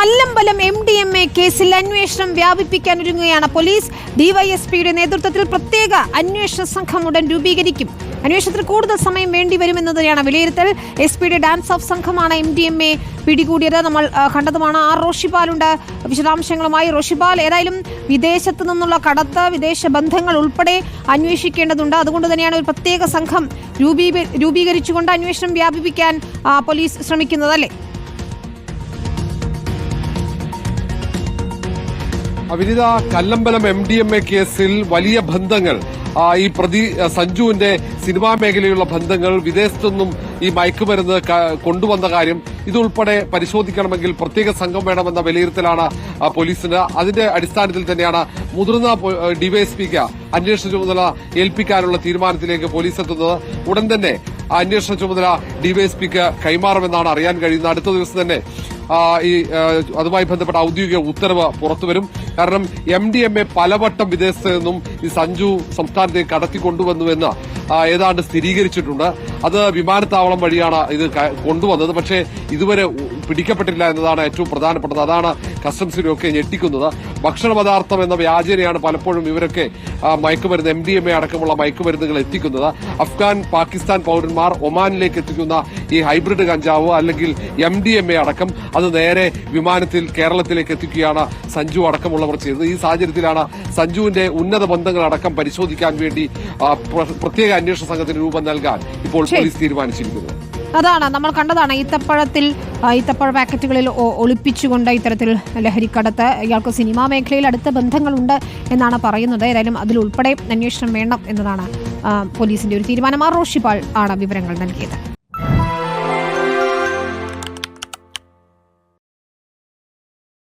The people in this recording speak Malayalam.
Kallambalam M D M A കേസിൽ അന്വേഷണം വ്യാപിപ്പിക്കാൻ ഒരുങ്ങുകയാണ് പോലീസ്. ഡിവൈഎസ്പിയുടെ നേതൃത്വത്തിൽ പ്രത്യേക അന്വേഷണ സംഘം ഉടൻ രൂപീകരിക്കും. അന്വേഷണത്തിൽ കൂടുതൽ സമയം വേണ്ടി വേണ്ടിവരുമെന്നതിനെയാണ് വിലയിരുത്തൽ. എസ് പിയുടെ ഡാൻസ് ഓഫ് സംഘമാണ് എം ഡി എം എ പിടികൂടിയത്. നമ്മൾ കണ്ടതുമാണ് ആർ റോഷിപാലുണ്ട് വിശദാംശങ്ങളുമായി റോഷിപാൽ ഏതായാലും വിദേശത്തു നിന്നുള്ള കടത്ത് വിദേശ ബന്ധങ്ങൾ ഉൾപ്പെടെ അന്വേഷിക്കേണ്ടതുണ്ട്. അതുകൊണ്ട് തന്നെയാണ് ഒരു പ്രത്യേക സംഘം രൂപീ രൂപീകരിച്ചുകൊണ്ട് അന്വേഷണം വ്യാപിപ്പിക്കാൻ പോലീസ് ശ്രമിക്കുന്നത് അല്ലേ? Vinitha Kallambalam M D M A കേസിൽ വലിയ ബന്ധങ്ങൾ ഈ പ്രതി സഞ്ജുവിന്റെ സിനിമാ മേഖലയിലുള്ള ബന്ധങ്ങൾ വിദേശത്തുനിന്നും ഈ മയക്കുമരുന്ന് കൊണ്ടുവന്ന കാര്യം ഇതുൾപ്പെടെ പരിശോധിക്കണമെങ്കിൽ പ്രത്യേക സംഘം വേണമെന്ന വിലയിരുത്തലാണ് പോലീസിന്. അതിന്റെ അടിസ്ഥാനത്തിൽ തന്നെയാണ് മുതിർന്ന ഡിവൈഎസ്പിക്ക് അന്വേഷണ ചുമതല ഏൽപ്പിക്കാനുള്ള തീരുമാനത്തിലേക്ക് പോലീസ് എത്തുന്നത്. ഉടൻ തന്നെ അന്വേഷണ ചുമതല ഡിവൈഎസ്പിക്ക് കൈമാറുമെന്നാണ് അറിയാൻ കഴിയുന്നത്. അടുത്ത ദിവസം തന്നെ ഈ അതുമായി ബന്ധപ്പെട്ട ഔദ്യോഗിക ഉത്തരവ് പുറത്തുവരും കാരണം എം ഡി എം എ പലവട്ടം വിദേശത്ത് നിന്നും ഈ സഞ്ജു സംസ്ഥാനത്തേക്ക് കടത്തിക്കൊണ്ടുവന്നുവെന്ന് ഏതാണ്ട് സ്ഥിരീകരിച്ചിട്ടുണ്ട്. അത് വിമാനത്താവളം വഴിയാണ് ഇത് കൊണ്ടുവന്നത്. പക്ഷേ ഇതുവരെ പിടിക്കപ്പെട്ടില്ല എന്നതാണ് ഏറ്റവും പ്രധാനപ്പെട്ടത്. അതാണ് കസ്റ്റംസിനെയൊക്കെ ഞെട്ടിക്കുന്നത്. ഭക്ഷണ പദാർത്ഥം എന്ന വ്യാജനയാണ് പലപ്പോഴും ഇവരൊക്കെ മയക്കുമരുന്ന് എം ഡി എം എ അടക്കമുള്ള മയക്കുമരുന്നുകൾ എത്തിക്കുന്നത്. അഫ്ഗാൻ പാകിസ്ഥാൻ പൗരന്മാർ ഒമാനിലേക്ക് എത്തിക്കുന്ന ഈ ഹൈബ്രിഡ് കഞ്ചാവ് അല്ലെങ്കിൽ എം ഡി എം എ അടക്കം അത് നേരെ വിമാനത്തിൽ കേരളത്തിലേക്ക് എത്തിക്കുകയാണ് സഞ്ജു അടക്കമുള്ളവർ ചെയ്തത് ഈ സാഹചര്യത്തിലാണ് സഞ്ജുവിന്റെ ഉന്നത ബന്ധങ്ങൾ അടക്കം പരിശോധിക്കാൻ വേണ്ടി പ്രത്യേക അന്വേഷണ സംഘത്തിന് രൂപം നൽകാൻ ഇപ്പോൾ. പോലീസ് തീരുമാനിച്ചിരിക്കുന്നത് അതാണ് നമ്മൾ കണ്ടതാണ് ഈത്തപ്പഴത്തിൽ ഈത്തപ്പഴ പാക്കറ്റുകളിൽ ഒളിപ്പിച്ചുകൊണ്ട് ഇത്തരത്തിൽ ലഹരിക്കടത്ത് ഇയാൾക്ക് സിനിമാ മേഖലയിൽ അടുത്ത ബന്ധങ്ങളുണ്ട് എന്നാണ് പറയുന്നത്. ഏതായാലും അതിൽ ഉൾപ്പെടെ അന്വേഷണം വേണം എന്നതാണ് പോലീസിന്റെ ഒരു തീരുമാനം. ആർ റോഷിപാൾ ആണ് വിവരങ്ങൾ നൽകിയത്.